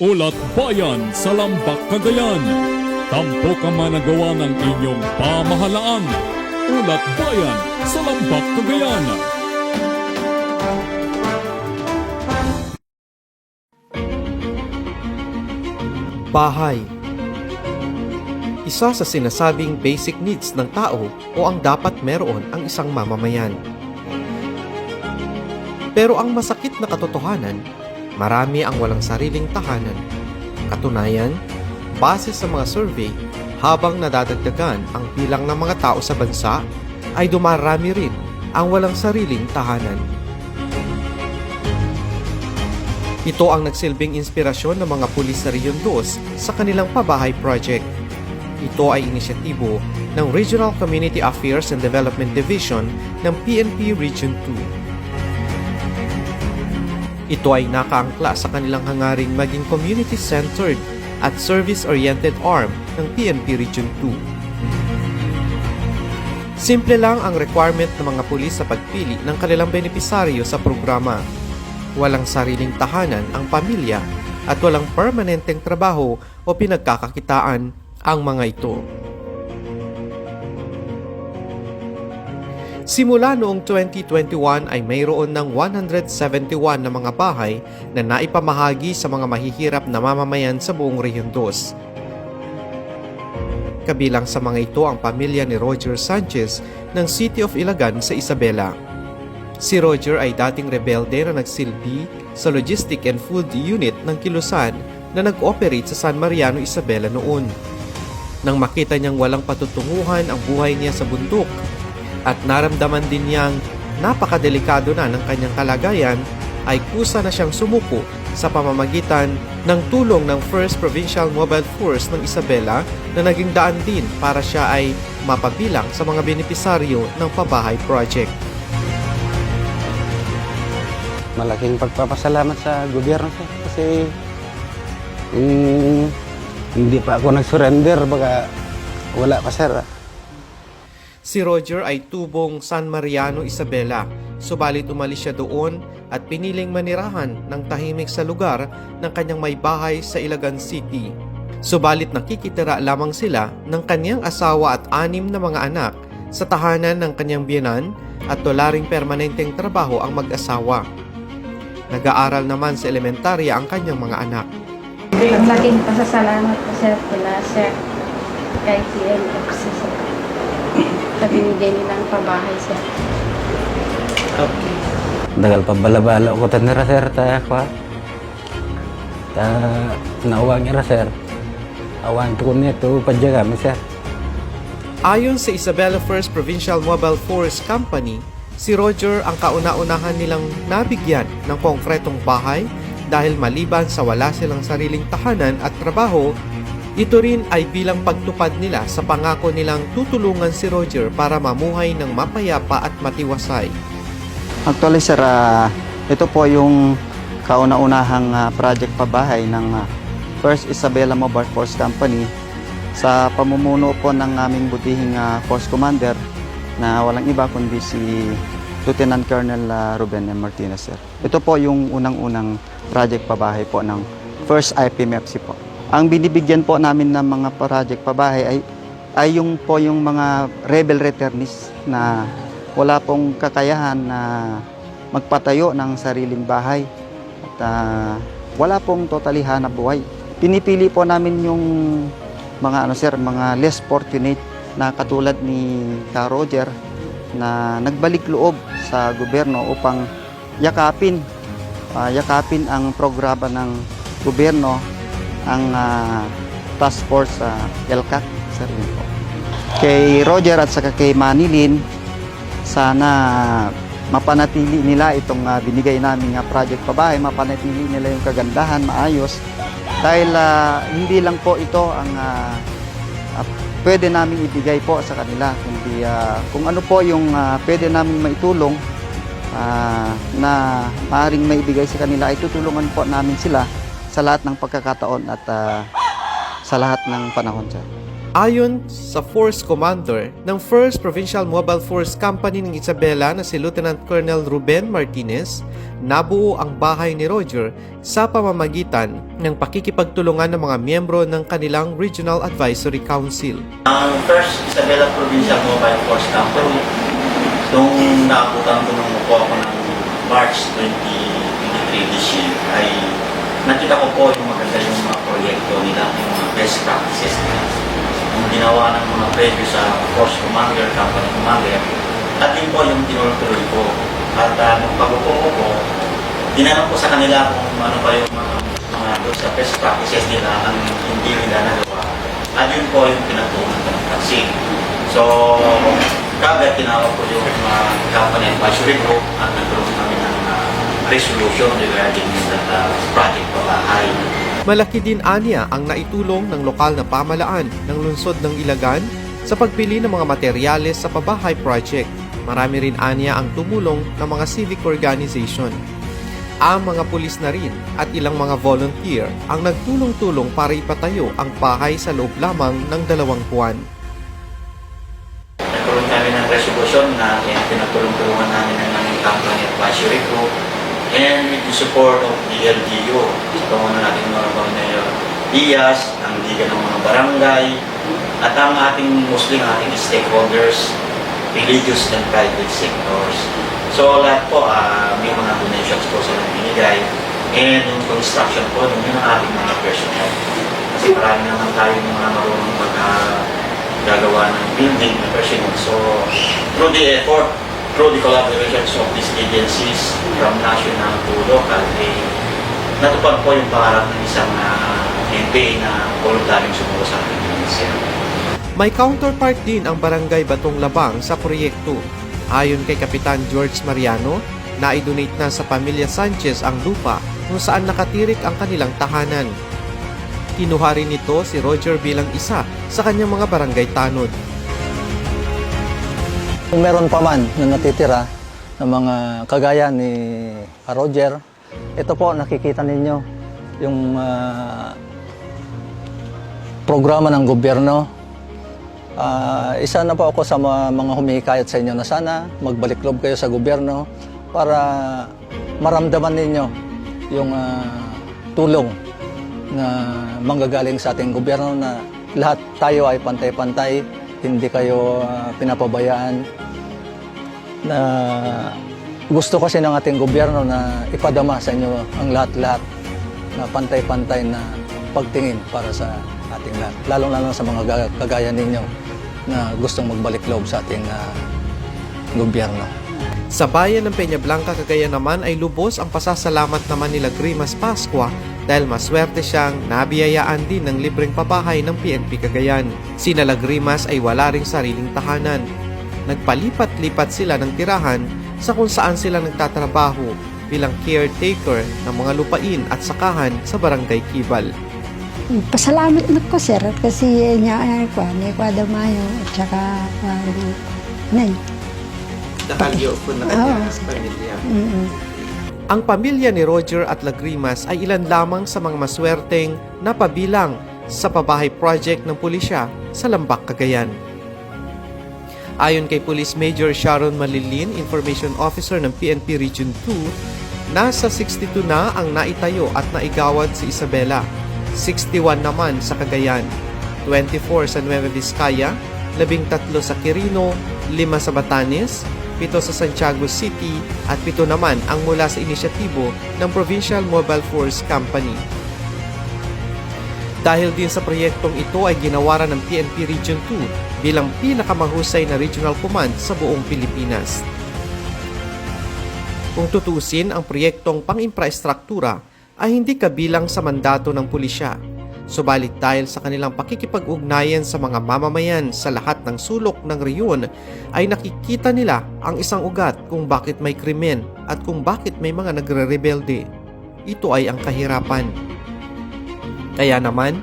Ulat Bayan sa Lambak, Cagayan. Tampok ang managawa ng inyong pamahalaan. Ulat Bayan sa Lambak, Cagayan. Bahay Isa sa sinasabing basic needs ng tao o ang dapat meron ang isang mamamayan. Pero ang masakit na katotohanan, marami ang walang sariling tahanan. Katunayan, base sa mga survey, habang nadadagdagan ang bilang ng mga tao sa bansa, ay dumarami rin ang walang sariling tahanan. Ito ang nagsilbing inspirasyon ng mga pulis sa Region 2 sa kanilang pabahay project. Ito ay inisyatibo ng Regional Community Affairs and Development Division ng PNP Region 2. Ito ay nakaangkla sa kanilang hangaring maging community-centered at service-oriented arm ng PNP Region 2. Simple lang ang requirement ng mga pulis sa pagpili ng kanilang benepisaryo sa programa walang sariling tahanan ang pamilya at walang permanenteng trabaho o pinagkakakitaan ang mga ito. Simula noong 2021 ay mayroon ng 171 na mga bahay na naipamahagi sa mga mahihirap na mamamayan sa buong Rehiyon 2. Kabilang sa mga ito ang pamilya ni Roger Sanchez ng City of Ilagan sa Isabela. Si Roger ay dating rebelde na nagsilbi sa Logistic and Food Unit ng Kilusan na nag-operate sa San Mariano, Isabela noon. Nang makita niyang walang patutunguhan ang buhay niya sa bundok at naramdaman din niyang napakadelikado na ng kanyang kalagayan, ay kusa na siyang sumuko sa pamamagitan ng tulong ng 1st Provincial Mobile Force ng Isabela na naging daan din para siya ay mapabilang sa mga benepisaryo ng Pabahay Project. malaking pagpapasalamat sa gobyerno sir kasi mm, hindi pa ako nag-surrender baka wala pa sir Si Roger ay tubong San Mariano, Isabela. Subalit umalis siya doon at piniling manirahan ng tahimik sa lugar ng kanyang may bahay sa Ilagan City. Subalit nakikitira lamang sila ng kanyang asawa at anim na mga anak sa tahanan ng kanyang biyanan at wala ring permanenteng trabaho ang mag-asawa. Nag-aaral naman sa elementarya ang kanyang mga anak. Ang laking pasasalamat po sir kila sir kay TLFC sir. Sa binigay nilang pabahay sir. dagal pa balabala ko tanira sir. Ta kwa. Ta nawang ira sir. Awan to niya to padyaga mi sir. Ayon sa Isabela First Provincial Mobile Force Company, si Roger ang kauna-unahan nilang nabigyan ng konkretong bahay dahil maliban sa wala silang sariling tahanan at trabaho, ito rin ay bilang pagtupad nila sa pangako nilang tutulungan si Roger para mamuhay ng mapayapa at matiwasay. Actually sir, ah, ito po yung kauna-unahang ah, project pabahay ng ah, First Isabela Mobile Force Company sa pamumuno po ng aming butihing ah, Force Commander na walang iba kundi si Lieutenant Colonel ah, Ruben M. Martinez sir. Ito po yung unang-unang project pabahay po ng First IPMFC po. Ang binibigyan po namin ng mga project pabahay ay ay yung po yung mga rebel returnees na wala pong kakayahan na magpatayo ng sariling bahay at ah, wala pong totally hanap buhay. Pinipili po namin yung mga ano sir, mga less fortunate na katulad ni Ka Roger na nagbalik loob sa gobyerno upang yakapin ah, yakapin ang programa ng gobyerno ang ah, task force sa LCAC sir po. Kay Roger at saka kay Manilin sana mapanatili nila itong ah, binigay namin nga project pabahay, mapanatili nila yung kagandahan, maayos. Dahil ah, hindi lang po ito ang ah, ah, pwede namin ibigay po sa kanila, kundi ah, kung ano po yung ah, pwede namin maitulong ah, na maaaring maibigay sa kanila, ay tutulungan po namin sila sa lahat ng pagkakataon at ah, sa lahat ng panahon, sir. Ayon sa Force Commander ng 1st Provincial Mobile Force Company ng Isabela na si Lieutenant Colonel Ruben Martinez, nabuo ang bahay ni Roger sa pamamagitan ng pakikipagtulungan ng mga miyembro ng kanilang Regional Advisory Council. Ang first Isabela Provincial Mobile Force Company, nung naabutan ko nung po ako ng March 2023 this year, ay nakita ko po yung maganda yung mga proyekto nila, yung mga best practices nila. Yung ginawa ng mga previous sa Force Commander, Company Commander, at yun po yung tinuloy ko. At uh, nung pag-upo ko po, dinanong ko sa kanila kung ano pa yung mga, mga sa best practices nila ang hindi nila nagawa. At yun po yung pinatunan ko ng pansin. So, kagad tinawag ko yung mga company advisory group at nagkaroon ng resolution regarding that uh, project pa bahay. Malaki din anya ang naitulong ng lokal na pamalaan ng lungsod ng Ilagan sa pagpili ng mga materyales sa pabahay project. Marami rin anya ang tumulong ng mga civic organization. Ang mga pulis na rin at ilang mga volunteer ang nagtulong-tulong para ipatayo ang bahay sa loob lamang ng dalawang buwan. Nagkaroon kami ng resolution na yan, pinatulong-tulungan namin ng aming company advisory group and with the support of LGU. Sa pangunan natin mga Mayor Diaz, ang Liga ng mga Barangay, at ang ating Muslim, ating stakeholders, religious and private sectors. So lahat po, ah, may mga donations po sila binigay. And yung construction po, yun ang ating mga personnel. Kasi marami naman tayo mga marunong mag gagawa ng building na personnel. So through the effort, through the collaborations of these agencies from national to local, eh, natupad po yung pangarap ng isang uh, MPA na voluntaryong sumuko sa ating. May counterpart din ang Barangay Batong Labang sa proyekto. Ayon kay Kapitan George Mariano, na-donate na sa pamilya Sanchez ang lupa kung saan nakatirik ang kanilang tahanan. Kinuha rin nito si Roger bilang isa sa kanyang mga barangay tanod. Kung meron pa man na natitira ng mga kagaya ni Roger, ito po nakikita ninyo yung ah, programa ng gobyerno. Ah, isa na po ako sa mga, mga humihikayat sa inyo na sana magbalik loob kayo sa gobyerno para maramdaman ninyo yung ah, tulong na manggagaling sa ating gobyerno na lahat tayo ay pantay-pantay, hindi kayo ah, pinapabayaan na gusto kasi ng ating gobyerno na ipadama sa inyo ang lahat-lahat na pantay-pantay na pagtingin para sa ating lahat. Lalong-lalo sa mga ga- kagaya ninyo na gustong magbalik loob sa ating ah, gobyerno. Sa bayan ng Peña Blanca, Cagayan naman ay lubos ang pasasalamat naman nila Grimas Pascua dahil maswerte siyang nabiyayaan din ng libreng pabahay ng PNP Cagayan. Sina Lagrimas ay wala ring sariling tahanan. Nagpalipat-lipat sila ng tirahan sa kung saan sila nagtatrabaho bilang caretaker ng mga lupain at sakahan sa Barangay Kibal. Pasalamat na ko sir kasi niya ay ko ni ko mayo at saka uh, nay. Dahil po na kanya sa pamilya. Mm. Ang pamilya ni Roger at Lagrimas ay ilan lamang sa mga maswerteng napabilang sa pabahay project ng pulisya sa Lambak, Cagayan. Ayon kay Police Major Sharon Malilin, Information Officer ng PNP Region 2, nasa 62 na ang naitayo at naigawad sa Isabela, 61 naman sa Cagayan, 24 sa Nueva Vizcaya, 13 sa Quirino, 5 sa Batanes, 7 sa Santiago City at 7 naman ang mula sa inisyatibo ng Provincial Mobile Force Company. Dahil din sa proyektong ito ay ginawaran ng PNP Region 2 bilang pinakamahusay na regional command sa buong Pilipinas. Kung tutusin, ang proyektong pang-infrastruktura ay hindi kabilang sa mandato ng pulisya. Subalit dahil sa kanilang pakikipag-ugnayan sa mga mamamayan sa lahat ng sulok ng reyon, ay nakikita nila ang isang ugat kung bakit may krimen at kung bakit may mga nagre-rebelde. Ito ay ang kahirapan. Kaya naman,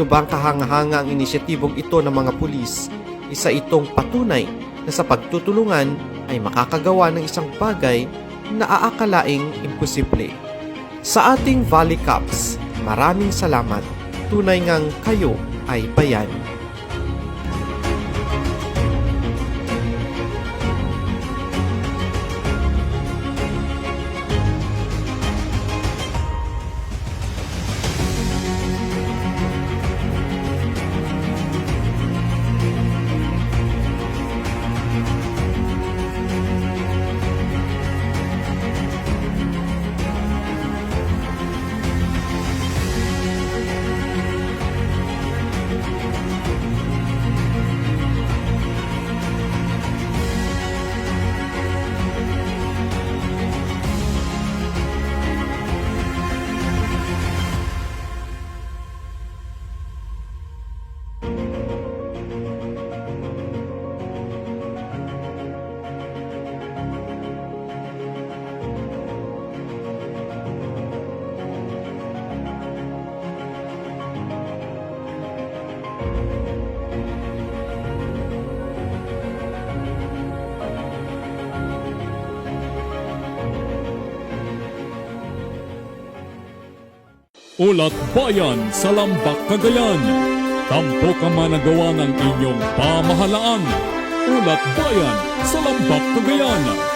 lubang kahanga-hanga ang inisyatibong ito ng mga pulis. Isa itong patunay na sa pagtutulungan ay makakagawa ng isang bagay na aakalaing imposible. Sa ating Valley Cups, maraming salamat. Tunay ngang kayo ay bayan. Ulat Bayan sa Lambak, Cagayan. Tampok ang managawa ng inyong pamahalaan. Ulat Bayan sa Lambak, Cagayan.